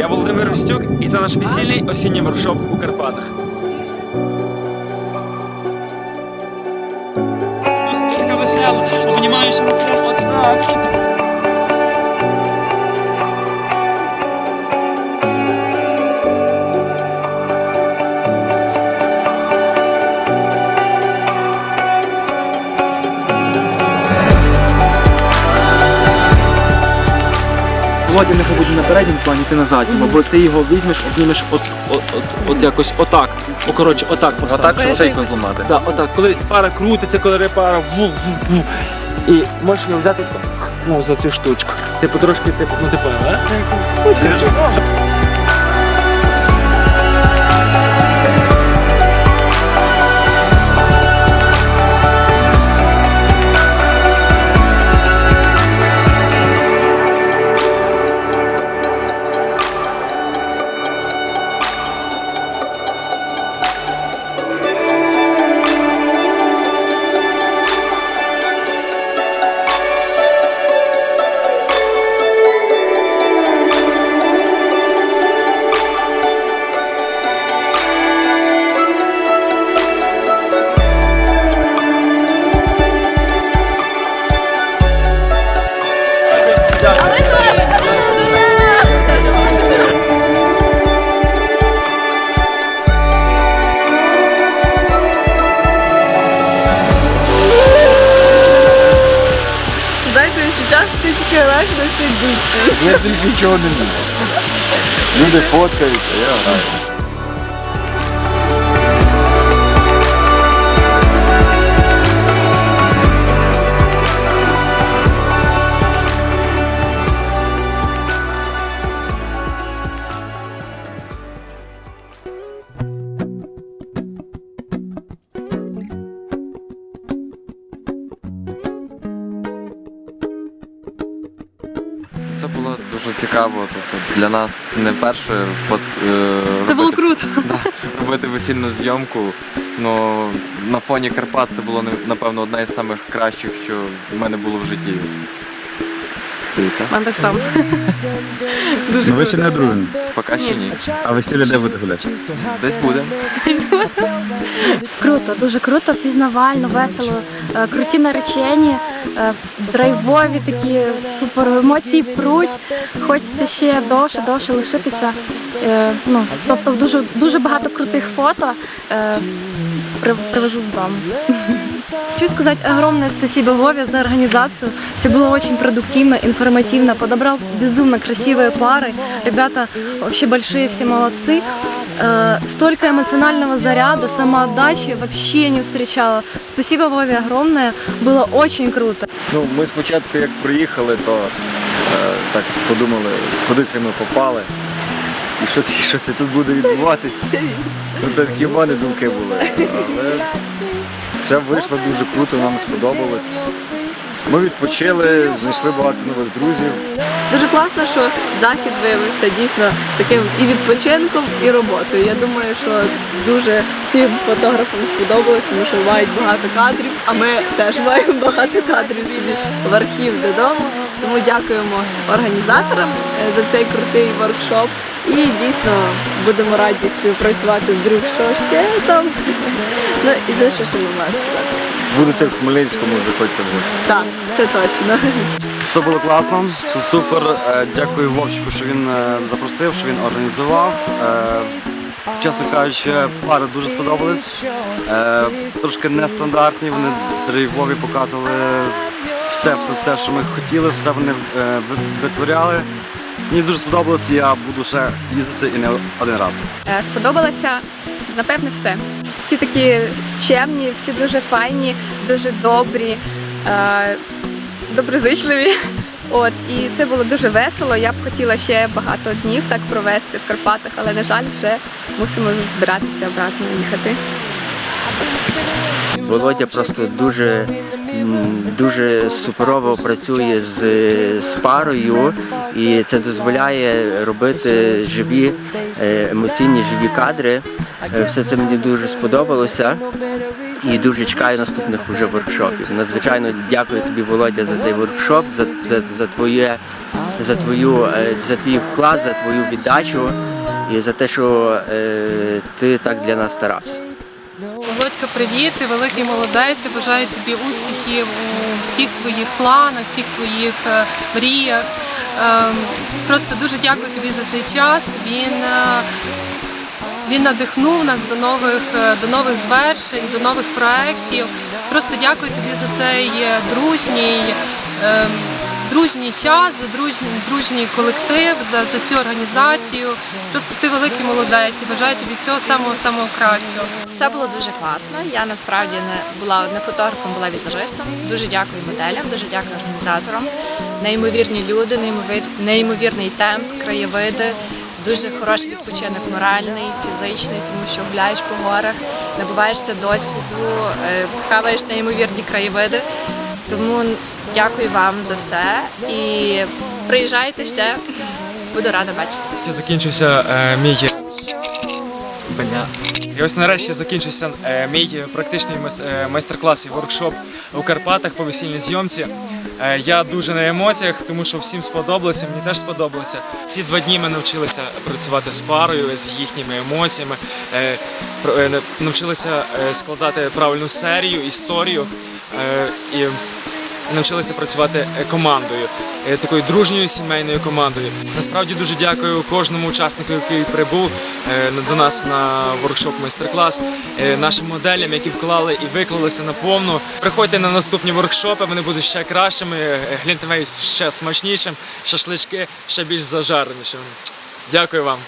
Я Володимир Ростюк, і це наш весільний осінній воркшоп у Карпатах. Така. Володя нехай буде на передньому плані, ти на задньому, бо ти його візьмеш, обнімеш от, от, от, от якось отак. О, коротше, отак поставиш. Отак, щоб шейку зламати. Так, отак, коли пара крутиться, коли пара ву, ву, ву. І можеш його взяти ну, за цю штучку. Ти потрошки, типу, ну ти поняла, а? Цій дудці. Я тільки нічого не знаю. Люди фоткаються, я цікаво. Тобто для нас не вперше фот... е, Це було робити- Да, робити весільну зйомку. Ну, на фоні Карпат це було напевно одна із самих кращих, що в мене було в житті. Мене так само. Ну ви ще не дружні. Поки ще ні. А весілля де буде гуляти? Десь буде. Круто, дуже круто, пізнавально, весело, е, круті наречені, е, драйвові такі супер емоції пруть. Хочеться ще довше, довше лишитися. Е, Ну, тобто дуже, дуже багато крутих фото е, при- привезу додому. Хочу сказать огромное спасибо Вове за организацию. Все было очень продуктивно, информативно. Подобрал безумно красивые пары. Ребята вообще большие, все молодцы. Э, Столько эмоционального заряда, самоотдачи вообще не встречала. Спасибо Вове огромное. Было очень круто. Ну, ми спочатку, як приїхали, то е, так подумали, куди це ми попали. І що це, що це тут буде відбуватись. Ну, такі в мене думки були. Але все вийшло дуже круто, нам сподобалось. Ми відпочили, знайшли багато нових друзів. Дуже класно, що захід виявився дійсно таким і відпочинком, і роботою. Я думаю, що дуже всім фотографам сподобалось, тому що мають багато кадрів, а ми теж маємо багато кадрів собі в архів додому. Тому дякуємо організаторам е, за цей крутий воркшоп. І дійсно будемо раді співпрацювати вдруг, що ще там. Ну і за що ще можна сказати. Будете в Хмельницькому, заходьте вже. Так, це точно. Все було класно, все супер. Е, Дякую Вовчику, що він е, запросив, що він організував. Е, Чесно кажучи, пари дуже сподобались. Е, Трошки нестандартні, вони драйвові показували все, все, все, що ми хотіли, все вони е, ви- витворяли. Мені дуже сподобалось, я буду ще їздити і не один раз. Е, Сподобалося, напевне, все. Всі такі чемні, всі дуже файні, дуже добрі, е, доброзичливі. От, і це було дуже весело. Я б хотіла ще багато днів так провести в Карпатах, але, на жаль, вже мусимо збиратися обратно їхати. Володя просто дуже, дуже суперово працює з, з парою, і це дозволяє робити живі, е, емоційні живі кадри. Е, Все це мені дуже сподобалося і дуже чекаю наступних уже воркшопів. Надзвичайно дякую тобі, Володя, за цей воркшоп, за, за, за твоє за твою е, за твій вклад, за твою віддачу і за те, що е, ти так для нас старався. Володька, привіт, ти великий молодець. Я Бажаю тобі успіхів у всіх твоїх планах, всіх твоїх е, мріях. Ем, Просто дуже дякую тобі за цей час. Він, е, він надихнув нас до нових, е, до нових звершень, до нових проєктів. Просто дякую тобі за цей дружній. Дружній час, за дружній, дружній колектив, за, за цю організацію. Просто ти великий молодець і бажаю тобі всього самого самого кращого. Все було дуже класно. Я насправді не була не фотографом, була візажистом. Дуже дякую моделям, дуже дякую організаторам. Неймовірні люди, неймовір, неймовірний темп, краєвиди, дуже хороший відпочинок моральний, фізичний, тому що гуляєш по горах, набуваєшся досвіду, е, хаваєш неймовірні краєвиди. Тому дякую вам за все і приїжджайте ще. Буду рада бачити. Закінчився е, мій. Бля. І ось нарешті закінчився е, мій практичний е, майстер-клас і воркшоп у Карпатах по весільній зйомці. Е, я дуже на емоціях, тому що всім сподобалося, мені теж сподобалося. Ці два дні ми навчилися працювати з парою, з їхніми емоціями, е, е, навчилися е, складати правильну серію, історію. е, і навчилися працювати е, командою, е, такою дружньою сімейною командою. Насправді дуже дякую кожному учаснику, який прибув е, до нас на воркшоп майстер-клас, е, нашим моделям, які вклали і виклалися наповну. Приходьте на наступні воркшопи, вони будуть ще кращими, глінтвей ще смачнішим, шашлички ще більш зажаренішими. Дякую вам.